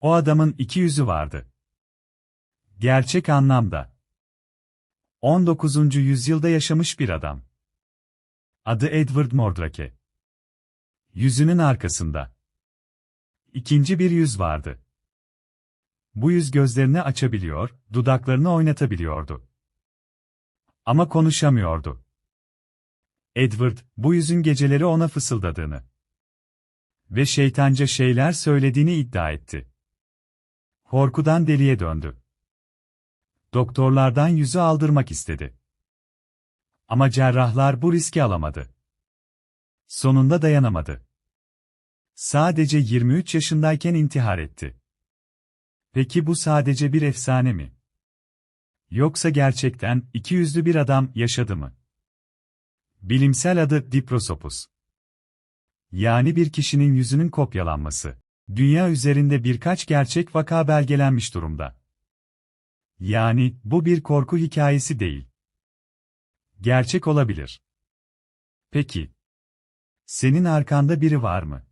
O adamın iki yüzü vardı. Gerçek anlamda. 19. yüzyılda yaşamış bir adam. Adı Edward Mordrake. Yüzünün arkasında. İkinci bir yüz vardı. Bu yüz gözlerini açabiliyor, dudaklarını oynatabiliyordu. Ama konuşamıyordu. Edward, bu yüzün geceleri ona fısıldadığını ve şeytanca şeyler söylediğini iddia etti. Korkudan deliye döndü. Doktorlardan yüzü aldırmak istedi. Ama cerrahlar bu riski alamadı. Sonunda dayanamadı. Sadece 23 yaşındayken intihar etti. Peki bu sadece bir efsane mi? Yoksa gerçekten iki yüzlü bir adam yaşadı mı? Bilimsel adı Diprosopus. Yani bir kişinin yüzünün kopyalanması. Dünya üzerinde birkaç gerçek vaka belgelenmiş durumda. Yani bu bir korku hikayesi değil. Gerçek olabilir. Peki. Senin arkanda biri var mı?